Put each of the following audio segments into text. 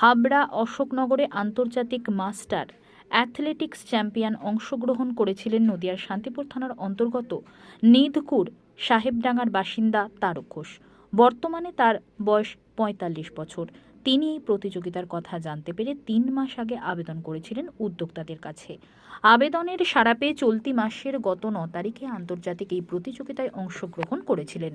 হাবড়া অশোকনগরে আন্তর্জাতিক master athletics champion অংশগ্রহণ করেছিলেন নদিয়ার শান্তিপুর থানার অন্তর্গত নিদকুর সাহেবডাঙ্গার বাসিন্দা তারক ঘোষ। বর্তমানে তার বয়স পঁয়তাল্লিশ বছর। তিনি এই প্রতিযোগিতার কথা জানতে পেরে তিন মাস আগে আবেদন করেছিলেন উদ্যোক্তাদের কাছে। আবেদনের সাড়া পেয়ে চলতি মাসের গত ন তারিখে আন্তর্জাতিক এই প্রতিযোগিতায় অংশগ্রহণ করেছিলেন।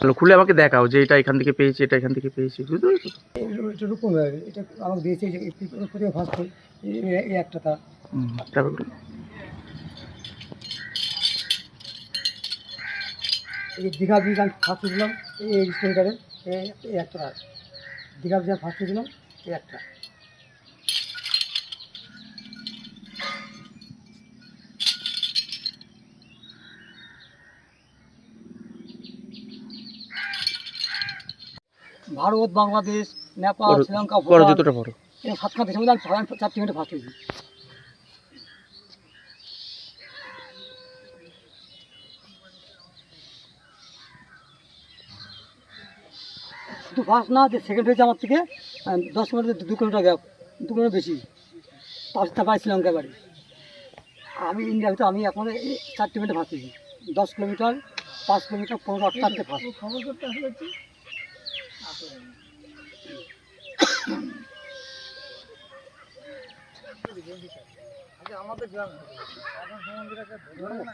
চলো, খুলে আমাকে দেখাও যে এটা এখান থেকে পেয়েছি এটা এখান থেকে পেয়েছি বুঝতে পেরেছ? এটা আমাকে দিয়েছে যে ফার্স্ট এই একটা এই দীঘা ব্রিজ আমি ফার্স্ট দিলাম এই স্টোরিটারে এই একটা দীঘা ব্রিজ আমি ফার্স্ট দিলাম এই একটা ভারত বাংলাদেশ নেপাল শ্রীলঙ্কা ভুটান। এটা সাতটা দেশের মধ্যে আমি চারটি মিনিটে ফার্স্ট হয়েছি। শুধু ফার্স্ট না যে সেকেন্ড হয়েছে আমার থেকে দশ কিলোমিটার দু কিলোমিটার গ্যাপ দু কিলোমিটার বেশি। পাঁচ তারপরে শ্রীলঙ্কা বাড়ি আমি ইন্ডিয়া ভিতরে আমি এখন চারটি মিনিটে ফার্স্ট দশ কিলোমিটার পাঁচ কিলোমিটার পনেরো করতে আসলে আমাদের গ্রাম। এখন সমুদ্রের কাছে ধরে না